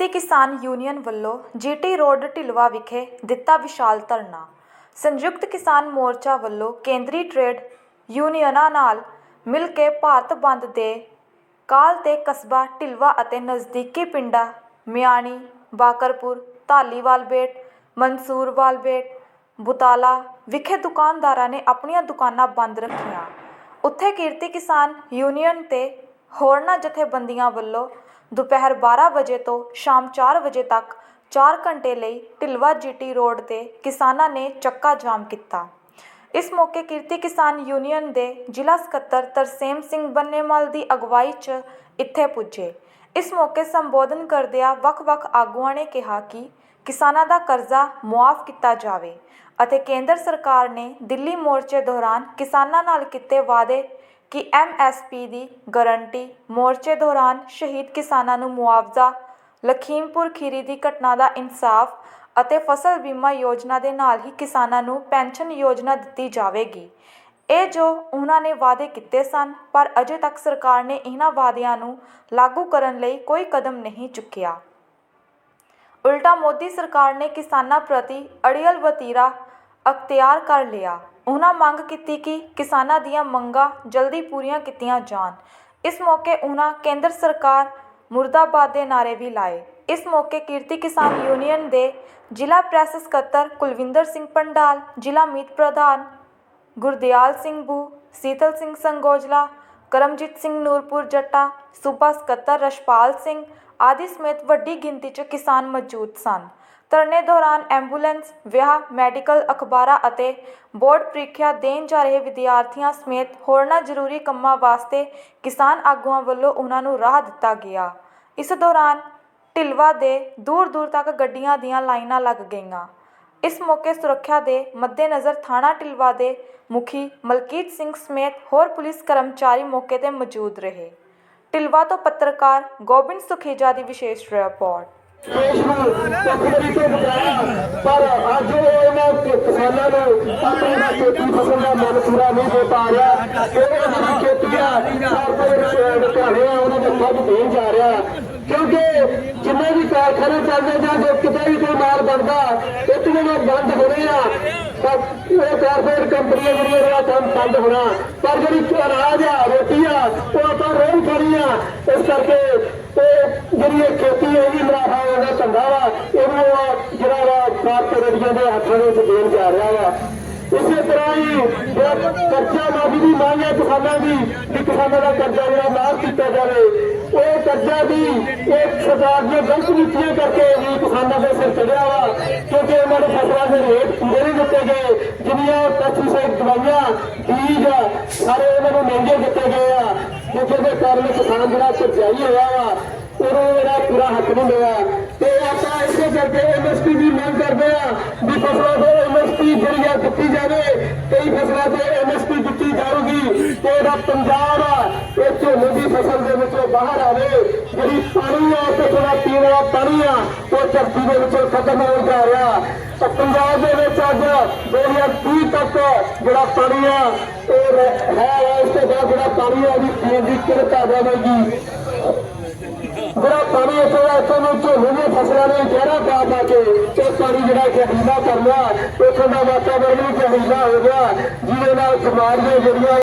Kirti Kisan union ਵੱਲੋਂ GT road Dhilwan ਵਿਖੇ ਦਿੱਤਾ ਵਿਸ਼ਾਲ ਧਰਨਾ। ਸੰਯੁਕਤ ਕਿਸਾਨ ਮੋਰਚਾ ਵੱਲੋਂ ਕੇਂਦਰੀ ਟ੍ਰੇਡ ਯੂਨੀਅਨਾਂ ਨਾਲ ਮਿਲ ਕੇ ਭਾਰਤ ਬੰਦ ਦੇ ਕਾਲ ਤੇ ਕਸਬਾ ਢਿਲਵਾ ਅਤੇ ਨਜ਼ਦੀਕੀ ਪਿੰਡਾਂ ਮਿਆਣੀ, ਬਾਕਰਪੁਰ, ਧਾਲੀਵਾਲ ਬੇਟ, ਮਨਸੂਰਵਾਲ ਬੇਟ, ਬੁਤਾਲਾ ਵਿਖੇ ਦੁਕਾਨਦਾਰਾਂ ਨੇ ਆਪਣੀਆਂ ਦੁਕਾਨਾਂ ਬੰਦ ਰੱਖੀਆਂ। ਉੱਥੇ ਕਿਰਤੀ ਕਿਸਾਨ ਯੂਨੀਅਨ ਤੇ ਹੋਰਨਾਂ ਜਥੇਬੰਦੀਆਂ ਵੱਲੋਂ ਦੁਪਹਿਰ 12 ਵਜੇ ਤੋਂ ਸ਼ਾਮ 4 ਵਜੇ ਤੱਕ 4 ਘੰਟੇ ਲਈ ਢਿਲਵਾ ਜੀਟੀ ਰੋਡ ਤੇ ਕਿਸਾਨਾਂ ਨੇ ਚੱਕਾ ਜਾਮ ਕੀਤਾ। ਇਸ ਮੌਕੇ ਕਿਰਤੀ ਕਿਸਾਨ ਯੂਨੀਅਨ ਦੇ ਜ਼ਿਲ੍ਹਾ ਸਕੱਤਰ ਤਰਸੇਮ ਸਿੰਘ ਬੰਨੇਮਲ ਦੀ ਅਗਵਾਈ 'ਚ ਇੱਥੇ ਪੁੱਜੇ। ਇਸ ਮੌਕੇ ਸੰਬੋਧਨ ਕਰਦਿਆਂ ਵੱਖ-ਵੱਖ ਆਗੂਆਂ ਨੇ ਕਿਹਾ ਕਿ ਕਿਸਾਨਾਂ ਦਾ ਕਰਜ਼ਾ ਮੁਆਫ ਕੀਤਾ ਜਾਵੇ ਅਤੇ ਕੇਂਦਰ ਸਰਕਾਰ ਨੇ ਦਿੱਲੀ ਮੋਰਚੇ ਦੌਰਾਨ ਕਿਸਾਨਾਂ ਨਾਲ ਕੀਤੇ ਵਾਅਦੇ ਕਿ ਐਮਐਸਪੀ ਦੀ ਗਾਰੰਟੀ ਮੋਰਚੇ ਦੌਰਾਨ ਸ਼ਹੀਦ ਕਿਸਾਨਾਂ ਨੂੰ ਮੁਆਵਜ਼ਾ, ਲਖੀਮਪੁਰ ਖੀਰੀ ਦੀ ਘਟਨਾ ਦਾ ਇਨਸਾਫ ਅਤੇ ਫਸਲ ਬੀਮਾ ਯੋਜਨਾ ਦੇ ਨਾਲ ਹੀ ਕਿਸਾਨਾਂ ਨੂੰ ਪੈਨਸ਼ਨ ਯੋਜਨਾ ਦਿੱਤੀ ਜਾਵੇਗੀ। ਇਹ ਜੋ ਉਹਨਾਂ ਨੇ ਵਾਅਦੇ ਕੀਤੇ ਸਨ, ਪਰ ਅਜੇ ਤੱਕ ਸਰਕਾਰ ਨੇ ਇਹਨਾਂ ਵਾਅਦਿਆਂ ਨੂੰ ਲਾਗੂ ਕਰਨ ਲਈ ਕੋਈ ਕਦਮ ਨਹੀਂ ਚੁੱਕਿਆ। ਉਲਟਾ ਮੋਦੀ ਸਰਕਾਰ ਨੇ ਕਿਸਾਨਾਂ ਪ੍ਰਤੀ ਅੜੀਅਲ ਵਤੀਰਾ ਅਖਤਿਆਰ ਕਰ ਲਿਆ। ਉਹਨਾਂ ਮੰਗ ਕੀਤੀ ਕਿ ਕਿਸਾਨਾਂ ਦੀਆਂ ਮੰਗਾਂ ਜਲਦੀ ਪੂਰੀਆਂ ਕੀਤੀਆਂ ਜਾਣ। ਇਸ ਮੌਕੇ ਉਹਨਾਂ ਕੇਂਦਰ ਸਰਕਾਰ ਮੁਰਦਾਬਾਦ ਦੇ ਨਾਅਰੇ ਵੀ ਲਾਏ। ਇਸ ਮੌਕੇ ਕਿਰਤੀ ਕਿਸਾਨ ਯੂਨੀਅਨ ਦੇ ਜ਼ਿਲ੍ਹਾ ਪ੍ਰੈਸ ਸਕੱਤਰ ਕੁਲਵਿੰਦਰ ਸਿੰਘ ਪੰਡਾਲ, ਜ਼ਿਲ੍ਹਾ ਮੀਤ ਪ੍ਰਧਾਨ ਗੁਰਦਿਆਲ ਸਿੰਘ ਬੂ, ਸੀਤਲ ਸਿੰਘ ਸੰਗੋਜਲਾ, ਕਰਮਜੀਤ ਸਿੰਘ ਨੂਰਪੁਰ ਜੱਟਾ, ਸੂਬਾ ਸਕੱਤਰ ਰਸ਼ਪਾਲ ਸਿੰਘ ਆਦਿ ਸਮੇਤ ਵੱਡੀ ਗਿਣਤੀ 'ਚ ਕਿਸਾਨ ਮੌਜੂਦ ਸਨ। ਧਰਨੇ ਦੌਰਾਨ ਐਂਬੂਲੈਂਸ, ਵਿਆਹ, ਮੈਡੀਕਲ ਅਖਬਾਰਾਂ ਅਤੇ ਬੋਰਡ ਪ੍ਰੀਖਿਆ ਦੇਣ ਜਾ ਰਹੇ ਵਿਦਿਆਰਥੀਆਂ ਸਮੇਤ ਹੋਰਨਾਂ ਜ਼ਰੂਰੀ ਕੰਮਾਂ ਵਾਸਤੇ ਕਿਸਾਨ ਆਗੂਆਂ ਵੱਲੋਂ ਉਹਨਾਂ ਨੂੰ ਰਾਹ ਦਿੱਤਾ ਗਿਆ। ਇਸ ਦੌਰਾਨ ਢਿਲਵਾ ਦੇ ਦੂਰ ਦੂਰ ਤੱਕ ਗੱਡੀਆਂ ਦੀਆਂ ਲਾਈਨਾਂ ਲੱਗ ਗਈਆਂ। ਇਸ ਮੌਕੇ ਸੁਰੱਖਿਆ ਦੇ ਮੱਦੇਨਜ਼ਰ ਥਾਣਾ ਢਿਲਵਾ ਦੇ ਮੁਖੀ ਮਲਕੀਤ ਸਿੰਘ ਸਮੇਤ ਹੋਰ ਪੁਲਿਸ ਕਰਮਚਾਰੀ ਮੌਕੇ ਤੇ ਮੌਜੂਦ ਰਹੇ। ਢਿਲਵਾ ਤੋਂ ਪੱਤਰਕਾਰ ਗੋਬਿੰਦ ਸੁਖੇਜਾ ਦੀ ਵਿਸ਼ੇਸ਼ ਰਿਪੋਰਟ। ਦੇਸ਼ ਨੂੰ ਤਕੜੀ ਤੋਂ ਬਚਾਇਆ ਪਰ ਅੱਜ ਉਹ ਕਿਸਾਨਾਂ ਨੂੰ ਆਪਣੀ ਖੇਤੀ ਫਸਲ ਦਾ ਮੁੱਲ ਪੂਰਾ ਨਹੀਂ ਦੇ ਪਾ ਰਿਹਾ ਇਹ ਜਿਹੜੀ ਖੇਤੀ ਆ ਕਾਰਪੋਰੇਟ ਘਰਾਣੇ ਆ ਉਹਨਾਂ ਦਾ ਖੁਦ ਦੇਣ ਜਾ ਰਿਹਾ ਕਿਉਂਕਿ ਜਿੰਨੇ ਵੀ ਕਾਰਖਾਨੇ ਚੱਲਦੇ ਜਾਂ ਜੋ ਕਿਤੇ ਵੀ ਕੋਈ ਮਾਲ ਬਣਦਾ ਇੱਥੇ ਜਿਹੜੇ ਬੰਦ ਹੋਣੇ ਆ ਇਹ ਕਾਰਪੋਰੇਟ ਕੰਪਨੀਆਂ ਜਿਹੜੀਆਂ ਦਾ ਕੰਮ ਬੰਦ ਹੋਣਾ ਪਰ ਜਿਹੜੀ ਅਨਾਜ ਆ ਰੋਟੀ ਆ ਉਹ ਆਪਾਂ ਰੋਜ਼ ਖਾਣੀ ਆ ਇਸ ਕਰਕੇ ਜਿਹੜੀ ਇਹ ਖੇਤੀ ਹੈ ਵੀ ਮੁਨਾਫਾ ਉਹਦਾ ਧੰਦਾ ਵਾ। ਇਹਨੂੰ ਜਿਹੜਾ ਵਾ ਕਾਰਪੋਰੇਟਾਂ ਦੇ ਹੱਥਾਂ ਦੇ ਵਿੱਚ ਦੇਣ ਜਾ ਰਿਹਾ ਵਾ। ਇਸੇ ਤਰ੍ਹਾਂ ਹੀ ਜਿਹੜਾ ਕਰਜ਼ਾ ਮਾਫੀ ਦੀ ਮੰਗ ਹੈ ਕਿਸਾਨਾਂ ਦੀ ਕਿ ਕਿਸਾਨਾਂ ਦਾ ਕਰਜ਼ਾ ਜਿਹੜਾ ਮਾਫ ਕੀਤਾ ਜਾਵੇ। ਉਹ ਕਰਜ਼ਾ ਦੀ ਇਹ ਸਰਕਾਰ ਦੀਆਂ ਗਲਤ ਨੀਤੀਆਂ ਕਰਕੇ ਵੀ ਕਿਸਾਨਾਂ ਦੇ ਸਿਰ ਚੜਿਆ ਵਾ। ਕਿਉਂਕਿ ਉਹਨਾਂ ਨੂੰ ਫਸਲਾਂ ਦੇ ਰੇਟ ਪੂਰੇ ਨਹੀਂ ਦਿੱਤੇ ਗਏ। ਜਿੰਨੀਆਂ ਪੈਸਟੀਸਾਈਡ ਦਵਾਈਆਂ, ਬੀਜ ਸਾਰੇ ਉਹਨਾਂ ਨੂੰ ਮਹਿੰਗੇ ਦਿੱਤੇ ਗਏ ਆ। ਜਿਸ ਦੇ ਕਾਰਨ ਕਿਸਾਨ ਜਿਹੜਾ ਕਰਜ਼ਾਈ ਹੋਇਆ ਵਾ ਉਹਨੂੰ ਜਿਹੜਾ ਪੂਰਾ ਹੱਕ ਨਹੀਂ ਮਿਲਿਆ ਤੇ ਆਪਾਂ ਇਸੇ ਕਰਕੇ ਐਮਐਸਪੀ ਦੀ ਮੰਗ ਕਰਦੇ ਆ ਵੀ ਫਸਲਾਂ ਤੇ ਐਮਐਸਪੀ ਜਿਹੜੀ ਆ ਦਿੱਤੀ ਜਾਵੇ। ਕਈ ਫਸਲਾਂ ਤੇ ਐਮਐਸਪੀ ਦਿੱਤੀ ਜਾਊਗੀ। ਤੇ ਇਹਦਾ ਪੰਜਾਬ ਆ ਇਹ ਝੋਨੇ ਦੀ ਫਸਲ ਦੇ ਵਿੱਚੋਂ ਬਾਹਰ ਆਵੇ। ਜਿਹੜੀ ਪਾਣੀ ਆ ਤੇ ਥੋੜਾ ਪੀਣ ਵਾਲਾ ਪਾਣੀ ਆ, ਉਹ ਧਰਤੀ ਦੇ ਵਿੱਚੋਂ ਖਤਮ ਹੋ ਜਾ ਰਿਹਾ। ਤਾਂ ਪੰਜਾਬ ਦੇ ਵਿੱਚ ਅੱਜ 2030 ਤੱਕ ਜਿਹੜਾ ਪਾਣੀ ਆ, ਉਹ ਹੈ ਉਸ ਤੋਂ ਬਾਅਦ ਜਿਹੜਾ ਪਾਣੀ ਆ, ਉਹਦੀ ਪੀਣ ਦੀ ਕਿਰਤ ਆ ਜਾਵੇਗੀ। ਪਾਣੀ ਇੱਥੋਂ ਦਾ ਇੱਥੋਂ ਨੂੰ ਝੋਨੇ ਦੀਆਂ ਫਸਲਾਂ ਨੇ ਗਹਿਰਾ ਪਾ ਪਾ ਕੇ ਇਹ ਪਾਣੀ ਜਿਹੜਾ ਜ਼ਹਿਰੀਲਾ ਕਰ ਲਿਆ। ਇੱਥੋਂ ਦਾ ਵਾਤਾਵਰਣ ਵੀ ਜ਼ਹਿਰੀਲਾ ਹੋ ਗਿਆ। ਜਿਹਦੇ ਨਾਲ ਸਮਾਜ ਬਿਮਾਰੀਆਂ ਜਿਹੜੀਆਂ